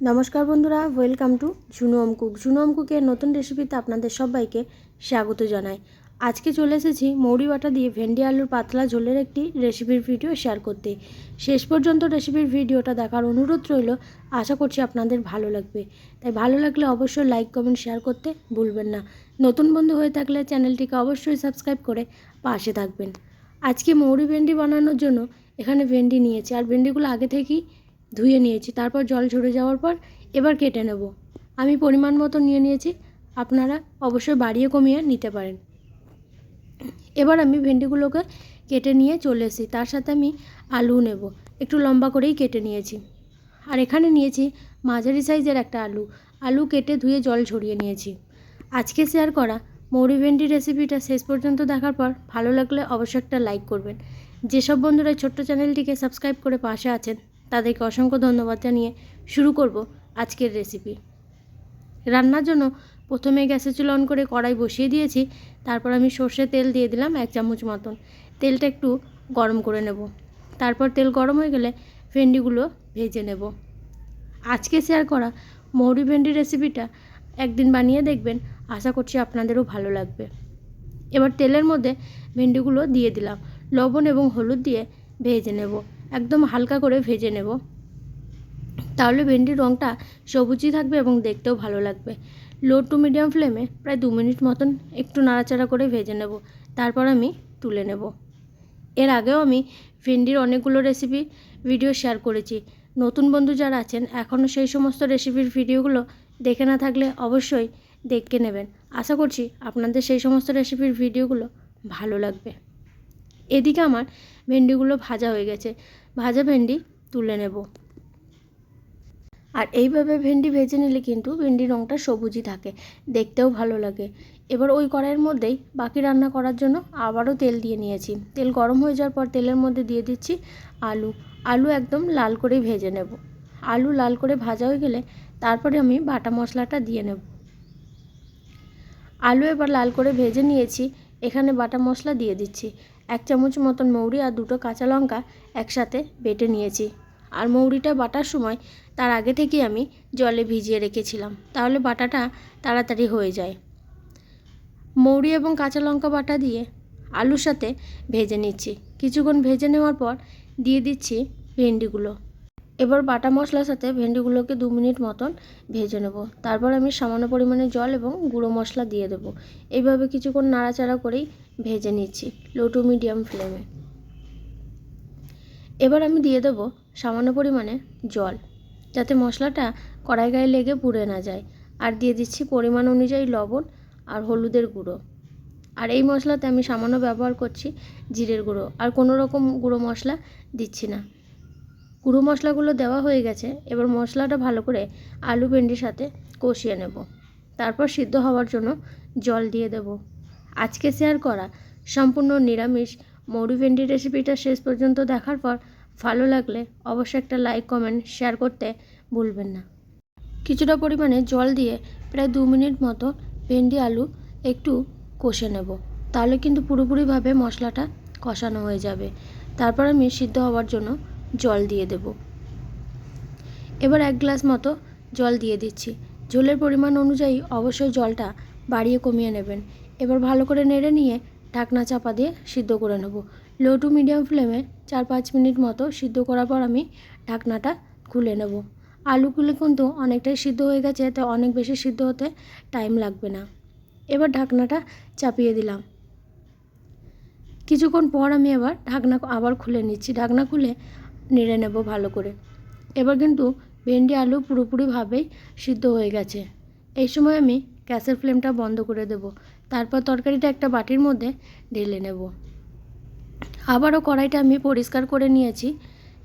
নমস্কার বন্ধুরা welcome to Jhunu অমকুক ঝুনু অমকুকের নতুন রেসিপিতে আপনাদের সবাইকে স্বাগত জানাই। আজকে চলে এসেছি মৌরি বাটা দিয়ে ভেন্ডি আলুর পাতলা ঝোলের একটি রেসিপির ভিডিও শেয়ার করতে। শেষ পর্যন্ত রেসিপির ভিডিওটা দেখার অনুরোধ রইল, আশা করছি আপনাদের ভালো লাগবে। তাই ভালো লাগলে অবশ্যই লাইক কমেন্ট শেয়ার করতে ভুলবেন না। নতুন বন্ধু হয়ে থাকলে চ্যানেলটিকে অবশ্যই সাবস্ক্রাইব করে পাশে থাকবেন। আজকে মৌরি ভেন্ডি বানানোর জন্য এখানে ভেন্ডি নিয়েছি। আর ভেন্ডিগুলো আগে থেকেই ধুয়ে নিয়েছি। তারপর জল ঝরে যাওয়ার পর এবার কেটে নেব। আমি পরিমাণ মতো নিয়ে নিয়েছি। আপনারা অবশ্যই বাড়িয়ে কমিয়ে নিতে পারেন। এবার আমি ভেন্ডিগুলোকে কেটে নিয়ে চলে এসেছি। তার সাথে আমি আলু নেব। একটু লম্বা করেই কেটে নিয়েছি। আর এখানে নিয়েছি মাঝারি সাইজের একটা আলু। আলু কেটে ধুয়ে জল ঝরিয়ে নিয়েছি। আজকে শেয়ার করা মৌরি ভেন্ডি রেসিপিটা শেষ পর্যন্ত দেখার পর ভালো লাগলে অবশ্যই একটা লাইক করবেন। যেসব বন্ধুরা ছোট্ট চ্যানেলটিকে সাবস্ক্রাইব করে পাশে আছেন তাদেরকে অসংখ্য ধন্যবাদ জানিয়ে শুরু করব আজকের রেসিপি রান্নার জন্য প্রথমে গ্যাসে চুলা অন করে কড়াই বসিয়ে দিয়েছি, তারপর আমি সর্ষে তেল দিয়ে দিলাম এক চামচ মতন। তেলটা একটু গরম করে নেব। তারপর তেল গরম হয়ে গেলে ভেন্ডিগুলো ভেজে নেব। আজকে শেয়ার করা মৌরি ভেন্ডি রেসিপিটা একদিন বানিয়ে দেখবেন, আশা করছি আপনাদেরও ভালো লাগবে। এবার তেলের মধ্যে ভেন্ডিগুলো দিয়ে দিলাম। লবণ এবং হলুদ দিয়ে ভেজে নেব। একদম হালকা করে ভেজে নেব। তাহলে ভেন্ডির রঙটা সবুজই থাকবে এবং দেখতেও ভালো লাগবে। লো টু মিডিয়াম ফ্লেমে প্রায় দু মিনিট মতন একটু নাড়াচাড়া করে ভেজে নেব। তারপর আমি তুলে নেব। এর আগেও আমি ভেন্ডির অনেকগুলো রেসিপি ভিডিও শেয়ার করেছি। নতুন বন্ধু যারা আছেন এখনও সেই সমস্ত রেসিপির ভিডিওগুলো দেখে না থাকলে অবশ্যই দেখে নেবেন। আশা করছি আপনাদের সেই সমস্ত রেসিপির ভিডিওগুলো ভালো লাগবে। এদিকে আমার ভেন্ডিগুলো ভাজা হয়ে গেছে। ভাজা ভেন্ডি তুলে নেব। আর এইভাবে ভেন্ডি ভেজে নিলে কিন্তু ভেন্ডির রঙটা সবুজই থাকে, দেখতেও ভালো লাগে। এবার ওই কড়াইয়ের মধ্যেই বাকি রান্না করার জন্য আবারও তেল দিয়ে নিয়েছি। তেল গরম হয়ে যাওয়ার পর তেলের মধ্যে দিয়ে দিচ্ছি আলু। আলু একদম লাল করে ভেজে নেব। আলু লাল করে ভাজা হয়ে গেলে তারপরে আমি বাটা মশলাটা দিয়ে নেব। আলু এবার লাল করে ভেজে নিয়েছি। এখানে বাটা মশলা দিয়ে দিচ্ছি। এক চামচ মতন মৌরি আর দুটো কাঁচা লঙ্কা একসাথে বেটে নিয়েছি। আর মৌরিটা বাটার সময় তার আগে থেকেই আমি জলে ভিজিয়ে রেখেছিলাম। তাহলে বাটাটা তাড়াতাড়ি হয়ে যায়। মৌরি এবং কাঁচা লঙ্কা বাটা দিয়ে আলুর সাথে ভেজে নিচ্ছি। কিছুক্ষণ ভেজে নেওয়ার পর দিয়ে দিচ্ছি ভেন্ডিগুলো। এবার বাটা মশলার সাথে ভেন্ডিগুলোকে দু মিনিট মতন ভেজে নেব। তারপর আমি সামান্য পরিমাণে জল এবং গুঁড়ো মশলা দিয়ে দেবো। এইভাবে কিছুক্ষণ নাড়াচাড়া করেই ভেজে নিচ্ছি লো টু মিডিয়াম ফ্লেমে এবার আমি দিয়ে দেবো সামান্য পরিমাণে জল, যাতে মশলাটা কড়াই গায়ে লেগে পুড়ে না যায়। আর দিয়ে দিচ্ছি পরিমাণ অনুযায়ী লবণ আর হলুদের গুঁড়ো। আর এই মশলাতে আমি সামান্য ব্যবহার করছি জিরের গুঁড়ো। আর কোনো রকম গুঁড়ো মশলা দিচ্ছি না। গুঁড়ো মশলাগুলো দেওয়া হয়ে গেছে। এবার মশলাটা ভালো করে আলু ভেন্ডির সাথে কষিয়ে নেব। তারপর সিদ্ধ হওয়ার জন্য জল দিয়ে দেব। আজকে শেয়ার করা সম্পূর্ণ নিরামিষ মৌরি ভেন্ডি রেসিপিটা শেষ পর্যন্ত দেখার পর ভালো লাগলে অবশ্যই একটা লাইক, কমেন্ট, শেয়ার করতে ভুলবেন না। কিছুটা পরিমাণে জল দিয়ে প্রায় দু মিনিট মতো ভেন্ডি আলু একটু কষে নেব। তাহলে কিন্তু পুরোপুরিভাবে মশলাটা কষানো হয়ে যাবে। তারপর আমি সিদ্ধ হওয়ার জন্য জল দিয়ে দেব। এবার এক গ্লাস মতো জল দিয়ে দিচ্ছি। ঝোলের পরিমাণ অনুযায়ী অবশ্যই জলটা বাড়িয়ে কমিয়ে নেবেন। এবার ভালো করে নেড়ে নিয়ে ঢাকনা চাপা দিয়ে সিদ্ধ করে নেব। লো টু মিডিয়াম ফ্লেমে চার পাঁচ মিনিট মতো সিদ্ধ করার পর আমি ঢাকনাটা খুলে নেব। আলুগুলো কিন্তু অনেকটাই সিদ্ধ হয়ে গেছে তো অনেক বেশি সিদ্ধ হতে টাইম লাগবে না। এবার ঢাকনাটা চাপিয়ে দিলাম। কিছুক্ষণ পর আমি এবার ঢাকনা আবার খুলে নিচ্ছি। ঢাকনা খুলে নেড়ে নেব ভালো করে। এবার কিন্তু ভেন্ডি আলু পুরোপুরিভাবেই সিদ্ধ হয়ে গেছে। এই সময় আমি গ্যাসের ফ্লেমটা বন্ধ করে দেব। তারপর তরকারিটা একটা বাটির মধ্যে ঢেলে নেব। আবারও কড়াইটা আমি পরিষ্কার করে নিয়েছি।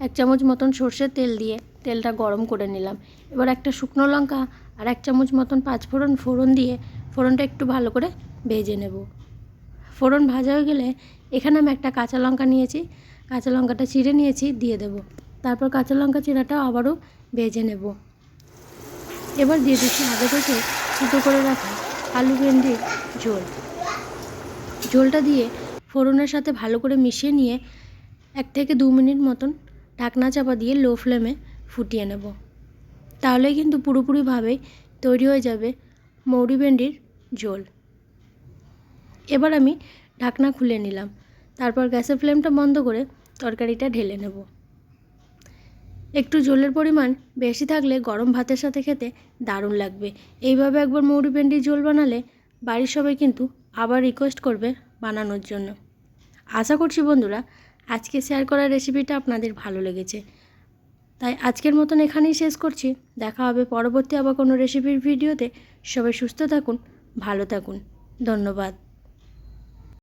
এক চামচ মতন সর্ষের তেল দিয়ে তেলটা গরম করে নিলাম। এবার একটা শুকনো লঙ্কা আর এক চামচ মতন পাঁচফোড়ন ফোড়ন দিয়ে ফোড়নটা একটু ভালো করে ভেজে নেব। ফোড়ন ভাজা হয়ে গেলে এখানে আমি একটা কাঁচা লঙ্কা নিয়েছি। কাঁচা লঙ্কাটা চিড়ে নিয়েছি, দিয়ে দেব। তারপর কাঁচা লঙ্কা চিরাটাও আবারও ভেজে নেব। এবার দিয়ে দিচ্ছি আগে থেকে সিদ্ধ করে রাখা আলু ভেন্ডির ঝোল। ঝোলটা দিয়ে ফোড়নের সাথে ভালো করে মিশিয়ে নিয়ে এক থেকে দু মিনিট মতন ঢাকনা চাপা দিয়ে লো ফ্লেমে ফুটিয়ে নেব। তাহলে কিন্তু পুরোপুরিভাবেই তৈরি হয়ে যাবে মৌরি ভেন্ডির ঝোল। এবার আমি ঢাকনা খুলে নিলাম। তারপর গ্যাসের ফ্লেমটা বন্ধ করে তরকারিটা ঢেলে নেব। একটু ঝোলের পরিমাণ বেশি থাকলে গরম ভাতের সাথে খেতে দারুণ লাগবে। এইভাবে একবার মৌরি ভেন্ডির ঝোল বানালে বাড়ির সবাই কিন্তু আবার রিকোয়েস্ট করবে বানানোর জন্য। আশা করছি বন্ধুরা, আজকে শেয়ার করা রেসিপিটা আপনাদের ভালো লেগেছে। তাই আজকের মতন এখানেই শেষ করছি। দেখা হবে পরবর্তী আবার কোনো রেসিপির ভিডিওতে সবাই সুস্থ থাকুন, ভালো থাকুন। ধন্যবাদ।